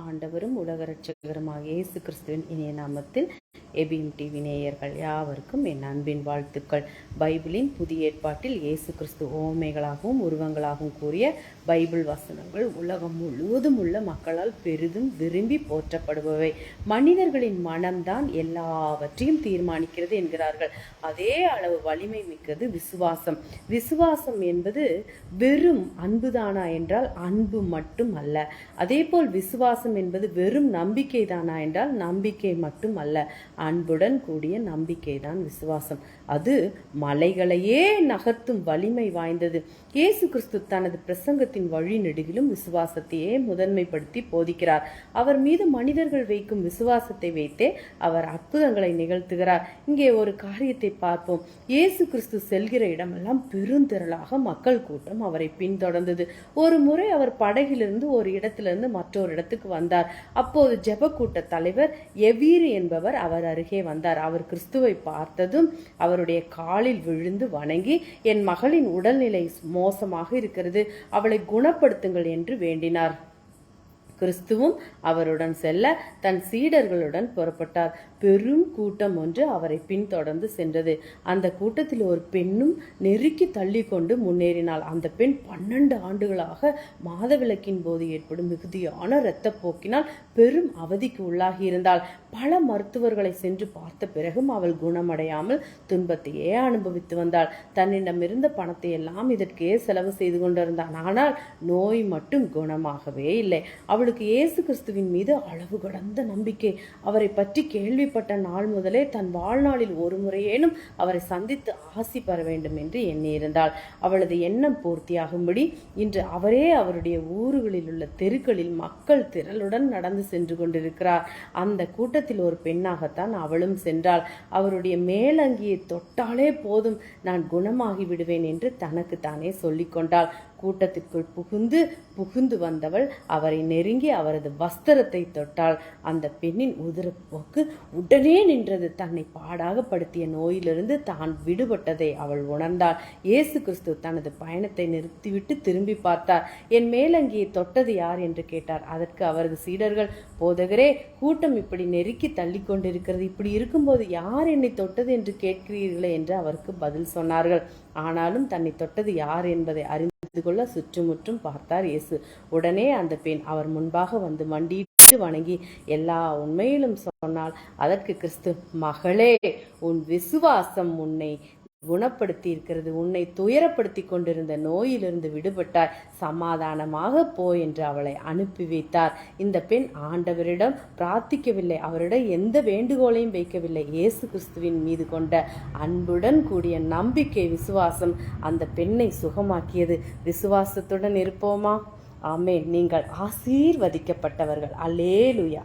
ஆண்டவரும் உலக ரட்சகருமாக இயேசு கிறிஸ்துவின் இணைய நாமத்தில் எபிஎம் டிவி நேயர்கள் யாவருக்கும் என் அன்பின் வாழ்த்துக்கள். பைபிளின் புதிய ஏற்பாட்டில் இயேசு கிறிஸ்து ஓமைகளாகவும் உருவங்களாகவும் கூறிய பைபிள் வசனங்கள் உலகம் முழுவதும் உள்ள மக்களால் பெரிதும் விரும்பி போற்றப்படுபவை. மனிதர்களின் மனம்தான் எல்லாவற்றையும் தீர்மானிக்கிறது என்கிறார்கள். அதே அளவு வலிமை மிக்கது விசுவாசம். விசுவாசம் என்பது வெறும் அன்புதானா என்றால் அன்பு மட்டும் அல்ல அதேபோல் விசுவாசம் என்பது வெறும் நம்பிக்கை தானா என்றால் நம்பிக்கை மட்டும் அல்ல அன்புடன் கூடிய நம்பிக்கைதான் விசுவாசம். அது மலைகளையே நகர்த்தும் வலிமை வாய்ந்தது. இயேசு கிறிஸ்து தனது பிரசங்கத்தின் வழி நெடுகிலும் விசுவாசத்தையே முதன்மைப்படுத்தி போதிக்கிறார். அவர் மீது மனிதர்கள் வைக்கும் விசுவாசத்தை வைத்தே அவர் அற்புதங்களை நிகழ்த்துகிறார். இங்கே ஒரு காரியத்தை பார்ப்போம். இயேசு கிறிஸ்து செல்கிற இடமெல்லாம் பெருந்திரளாக மக்கள் கூட்டம் அவரை பின்தொடர்ந்தது. ஒரு முறை அவர் படகிலிருந்து ஒரு இடத்திலிருந்து மற்றொரு இடத்துக்கு வந்தார். அப்போது ஜெப கூட்ட தலைவர் எவீர் என்பவர் அவர் அருகே வந்தார். அவர் கிறிஸ்துவை பார்த்ததும் அவருடைய காலில் விழுந்து வணங்கி என் மகளின் உடல்நிலை மோசமாக இருக்கிறது. அவளை குணப்படுத்துங்கள் என்று வேண்டினார். கிறிஸ்துவும் அவருடன் செல்ல தன் சீடர்களுடன் புறப்பட்டார். பெரும் கூட்டம் ஒன்று அவரை பின்தொடர்ந்து சென்றது. அந்த கூட்டத்தில் ஒரு பெண்ணும் நெருக்கி தள்ளி கொண்டு முன்னேறினாள். அந்த பெண் பன்னெண்டு ஆண்டுகளாக மாதவிலக்கின் போது ஏற்படும் மிகுதியான இரத்தப்போக்கினால் பெரும் அவதிக்கு உள்ளாகி இருந்தாள். பல மருத்துவர்களை சென்று பார்த்த பிறகும் அவள் குணமடையாமல் துன்பத்தையே அனுபவித்து வந்தாள். தன்னிடமிருந்த பணத்தை எல்லாம் இதற்கே செலவு செய்து கொண்டிருந்தான். ஆனால் நோய் மட்டும் குணமாகவே இல்லை. அவளுக்கு இயேசு கிறிஸ்துவின் மீது அளவு கடந்த நம்பிக்கை. அவரை பற்றி கேள்வி கேள்விப்பட்ட நாள் முதலே தன் வாழ்நாளில் ஒரு முறையேனும் அவரை சந்தித்து ஆசி பெற வேண்டும் என்று எண்ணியிருந்தாள். அவளது எண்ணம் பூர்த்தியாகும்படி இன்று அவரே அவருடைய ஊர்களில் உள்ள தெருக்களில் மக்கள் திரளுடன் நடந்து சென்று கொண்டிருக்கிறார். அந்த கூட்டத்தில் ஒரு பெண்ணாகத்தான் அவளும் சென்றாள். அவருடைய மேலங்கியை தொட்டாலே போதும் நான் குணமாகி விடுவேன் என்று தனக்கு தானே சொல்லிக்கொண்டாள் கூட்டத்திற்குள் புகுந்து புகுந்து வந்தவள் அவரை நெருங்கி அவரது வஸ்திரத்தை தொட்டாள். அந்த பெண்ணின் உதிரப்போக்கு உடனே நின்றது தன்னை பாடாக படுத்திய நோயிலிருந்து தான் விடுபட்டதை அவள் உணர்ந்தாள். இயேசு கிறிஸ்து தனது பயணத்தை நிறுத்திவிட்டு திரும்பி பார்த்தார். என் மேலங்கியை தொட்டது யார்? என்று கேட்டார். அதற்கு அவரது சீடர்கள் போதகரே கூட்டம் இப்படி நெருக்கி தள்ளி கொண்டிருக்கிறது. இப்படி இருக்கும்போது யார் என்னை தொட்டது என்று கேட்கிறீர்களே? என்று அவருக்கு பதில் சொன்னார்கள். ஆனாலும் தன்னை தொட்டது யார் என்பதை அறிந்து கொள்ள சுற்றுமுற்றும் பார்த்தார் இயேசு. உடனே அந்த பெண் அவர் முன்பாக வந்து மண்டியிட்டு வணங்கி எல்லா உண்மையிலும் சொன்னால் அதற்கு கிறிஸ்து மகளே உன் விசுவாசம் உன்னை குணப்படுத்தி இருக்கிறது உன்னை துயரப்படுத்தி கொண்டிருந்த நோயிலிருந்து விடுபட்டாய். சமாதானமாக போ என்று அவளை அனுப்பி வைத்தார். இந்த பெண் ஆண்டவரிடம் பிரார்த்திக்கவில்லை. அவரிடம் எந்த வேண்டுகோளையும் வைக்கவில்லை. இயேசு கிறிஸ்துவின் மீது கொண்ட அன்புடன் கூடிய நம்பிக்கை விசுவாசம் அந்த பெண்ணை சுகமாக்கியது. விசுவாசத்துடன் இருப்போமா? ஆமேன். நீங்கள் ஆசீர்வதிக்கப்பட்டவர்கள். அல்லேலுயா.